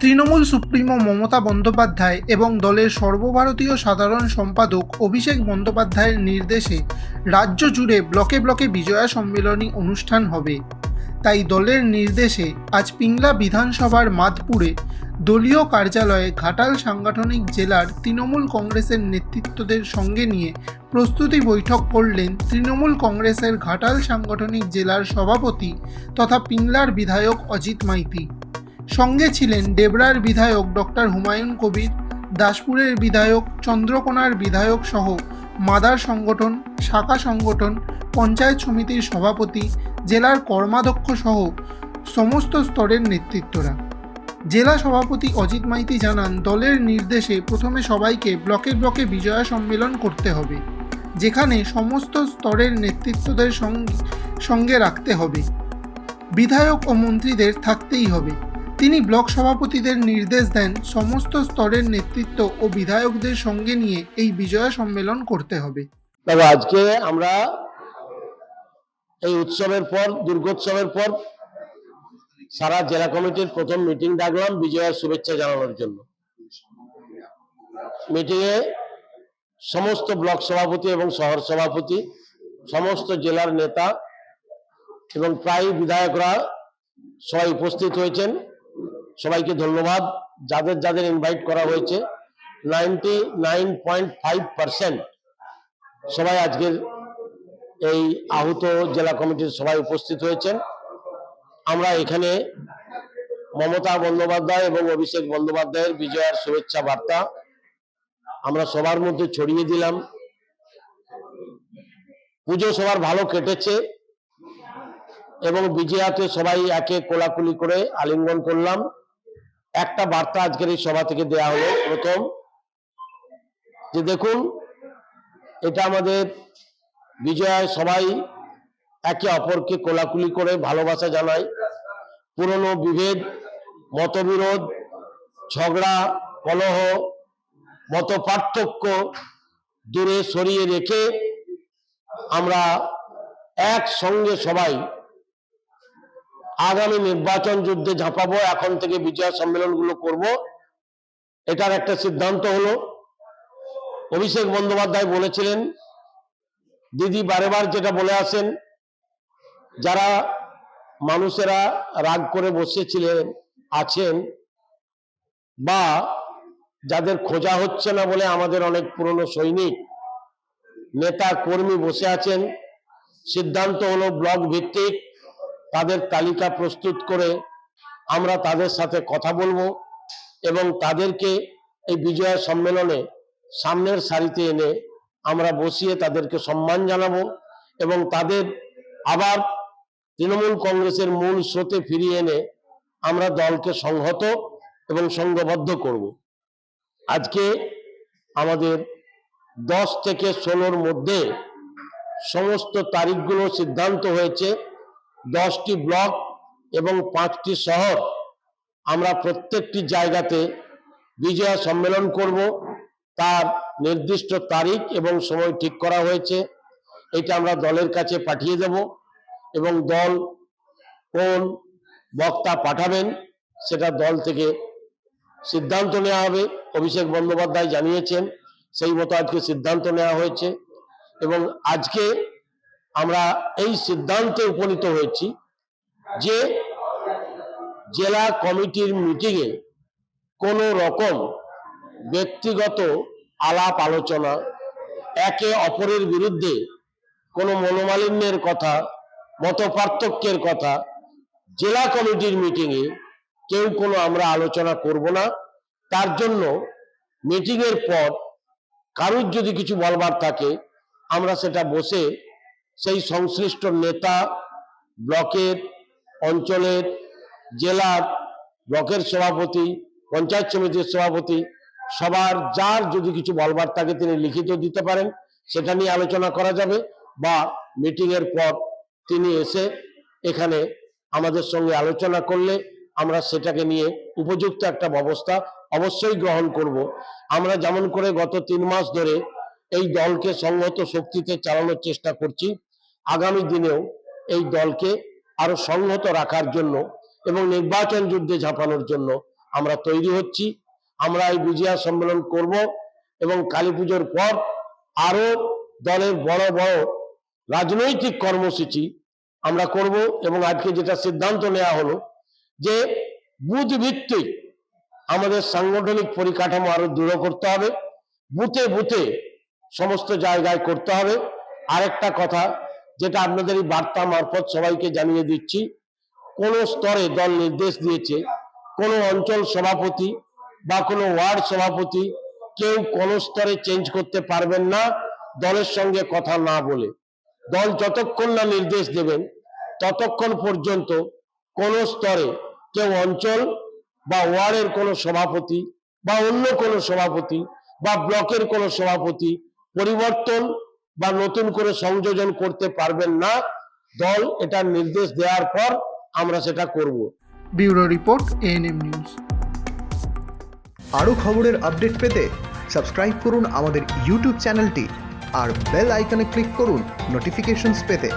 Trinamool supremo Mamata Bandyopadhyay এবং দলের সর্বভারতীয় সাধারণ সম্পাদক অভিষেক বন্দ্যোপাধ্যায়ের নির্দেশে রাজ্য জুড়ে ব্লকে ব্লকে বিজয়া সম্মেলনী অনুষ্ঠান হবে। তাই দলের নির্দেশে আজ পিংলা বিধানসভার মাদপুরে দলীয় কার্যালয়ে ঘাটাল সাংগঠনিক জেলার তৃণমূল কংগ্রেসের নেতৃত্বদের সঙ্গে নিয়ে প্রস্তুতি বৈঠক করলেন তৃণমূল কংগ্রেসের ঘাটাল সাংগঠনিক জেলার সভাপতি তথা পিংলার বিধায়ক অজিত মাইতি। সঙ্গে ছিলেন ডেবরার বিধায়ক ডক্টর হুমায়ুন কবির, দাসপুরের বিধায়ক চন্দ্রকোনার বিধায়ক সহ মাদার সংগঠন, শাখা সংগঠন, পঞ্চায়েত সমিতির সভাপতি, জেলার কর্মাধ্যক্ষ সহ সমস্ত স্তরের নেতৃত্বরা। জেলা সভাপতি অজিত মাইতি জানান, দলের নির্দেশে প্রথমে সবাইকে ব্লকে ব্লকে বিজয়া সম্মেলন করতে হবে, যেখানে সমস্ত স্তরের নেতৃত্বদের সঙ্গে সঙ্গে রাখতে হবে। বিধায়ক ও মন্ত্রীদের থাকতেই হবে। তিনি ব্লক সভাপতিদের নির্দেশ দেন সমস্ত স্তরের নেতৃত্ব ও বিধায়কদের সঙ্গে নিয়ে এই বিজয়া সম্মেলন করতে হবে। তবে আজকে আমরা এই উৎসবের পর, দুর্গোৎসবের পর সারা জেলা কমিটির প্রথম মিটিং ডাকলাম বিজয়ার শুভেচ্ছা জানানোর জন্য। মিটিংয়ে সমস্ত ব্লক সভাপতি এবং শহর সভাপতি, সমস্ত জেলার নেতা এবং প্রায় বিধায়করা সবাই উপস্থিত হয়েছেন। সবাইকে ধন্যবাদ। যাদের যাদের ইনভাইট করা হয়েছে ninety nine point five percent সবাই আজকের এই আহত জেলা কমিটির সবাই উপস্থিত হয়েছেন। আমরা এখানে মমতা বন্দ্যোপাধ্যায় এবং অভিষেক বন্দ্যোপাধ্যায়ের বিজয়ার শুভেচ্ছা বার্তা আমরা সবার মধ্যে ছড়িয়ে দিলাম। পুজো সবার ভালো কেটেছে এবং বিজয়াতে সবাই একে কোলাকুলি করে আলিঙ্গন করলাম। একটা বার্তা আজকের এই সভা থেকে দেয়া হলো। প্রথম, যে দেখুন, এটা আমাদের বিজয় সবাই একে অপরকে কোলাকুলি করে, ভালোবাসা জানায়। পুরনো বিভেদ, মতবিরোধ, ঝগড়া, কলহ মত পার্থক্য দূরে সরিয়ে রেখে আমরা একসঙ্গে সবাই আগামী নির্বাচন যুদ্ধে ঝাঁপাবো, এখন থেকে বিজয় সম্মেলনগুলো করব। এটার একটা সিদ্ধান্ত হলো। অভিষেক বন্দ্যোপাধ্যায় বলেছিলেন, দিদি বারেবার যেটা বলে আসেন, যারা মানুষেরা রাগ করে বসেছিলেন আছেন, বা যাদের খোঁজা হচ্ছে না বলে আমাদের অনেক পুরনো সৈনিক, নেতা কর্মী বসে আছেন, সিদ্ধান্ত হলো ব্লক ভিত্তিক। তাদের তালিকা প্রস্তুত করে আমরা তাদের সাথে কথা বলব এবং তাদেরকে এই বিজয়া সম্মেলনে সামনের সারিতে এনে আমরা বসিয়ে তাদেরকে সম্মান জানাব এবং তাদের আবার তৃণমূল কংগ্রেসের মূল স্রোতে ফিরিয়ে এনে আমরা দলকে সংহত এবং সংঘবদ্ধ করব। আজকে আমাদের দশ থেকে ষোলোর মধ্যে সমস্ত তারিখগুলো সিদ্ধান্ত হয়েছে। দশটি ব্লক এবং পাঁচটি শহর আমরা প্রত্যেকটি জায়গাতে বিজয়া সম্মেলন করব। তার নির্দিষ্ট তারিখ এবং সময় ঠিক করা হয়েছে। এটা আমরা দলের কাছে পাঠিয়ে দেব এবং দল কোন বক্তা পাঠাবেন সেটা দল থেকে সিদ্ধান্ত নেওয়া হবে। অভিষেক বন্দ্যোপাধ্যায় জানিয়েছেন, সেই মতো আজকে সিদ্ধান্ত নেওয়া হয়েছে এবং আজকে আমরা এই সিদ্ধান্তে উপনীত হয়েছি যে জেলা কমিটির মিটিংয়ে কোনো রকম ব্যক্তিগত আলাপ আলোচনা, একে অপরের বিরুদ্ধে কোনো মনোমালিন্যের কথা মত কথা জেলা কমিটির মিটিংয়ে কেউ কোনো আমরা আলোচনা করব না। তার জন্য মিটিংয়ের পর কারুর যদি কিছু বলবার থাকে, আমরা সেটা বসে সেই সংশ্লিষ্ট নেতা ব্লকের অঞ্চলের জেলার ব্লকের সভাপতি, পঞ্চায়েত সমিতির সভাপতি, সবার যার যদি কিছু বলবার থাকে তিনি লিখিত দিতে পারেন, সেটা নিয়ে আলোচনা করা যাবে বা মিটিং এর পর তিনি এসে এখানে আমাদের সঙ্গে আলোচনা করলে আমরা সেটাকে নিয়ে উপযুক্ত একটা ব্যবস্থা অবশ্যই গ্রহণ করব। আমরা যেমন করে গত তিন মাস ধরে এই দলকে সংহত শক্তিতে চালানোর চেষ্টা করছি। আগামী দিনেও এই দলকে আরও সংহত রাখার জন্য এবং নির্বাচন যুদ্ধে ঝাঁপানোর জন্য আমরা তৈরি হচ্ছি। আমরা এই বিজয়া সম্মেলন করব এবং কালী পুজোর পর আরও দলের বড় বড় রাজনৈতিক কর্মসূচি আমরা করব এবং আজকে যেটা সিদ্ধান্ত নেওয়া হলো যে বুথ ভিত্তিক আমাদের সাংগঠনিক পরিকাঠামো আরও দৃঢ় করতে হবে। বুথে বুথে সমস্ত জায়গায় করতে হবে। আরেকটা কথা যেটা আপনাদের এই বার্তা মারফত সবাইকে জানিয়ে দিচ্ছি। কোন স্তরে দল নির্দেশ দিয়েছে, কোন অঞ্চল সভাপতি বা কোনো ওয়ার্ড সভাপতি কেউ কোন স্তরে চেঞ্জ করতে পারবেন না, দলের সঙ্গে কথা না বলে। দল যতক্ষণ না নির্দেশ দেবেন, ততক্ষণ পর্যন্ত কোন স্তরে কেউ অঞ্চল বা ওয়ার্ডের কোনো সভাপতি বা অন্য কোনো সভাপতি বা ব্লকের কোনো সভাপতি পরিবর্তন বা নতুন করে সংযোজন করতে পারবেন না দল এটা নির্দেশ দেওয়ার পর আমরা সেটা করব। Bureau report ANM news. আরও খবরের আপডেট পেতে সাবস্ক্রাইব করুন আমাদের ইউটিউব চ্যানেলটি আর বেল আইকনে ক্লিক করুন নোটিফিকেশনস পেতে।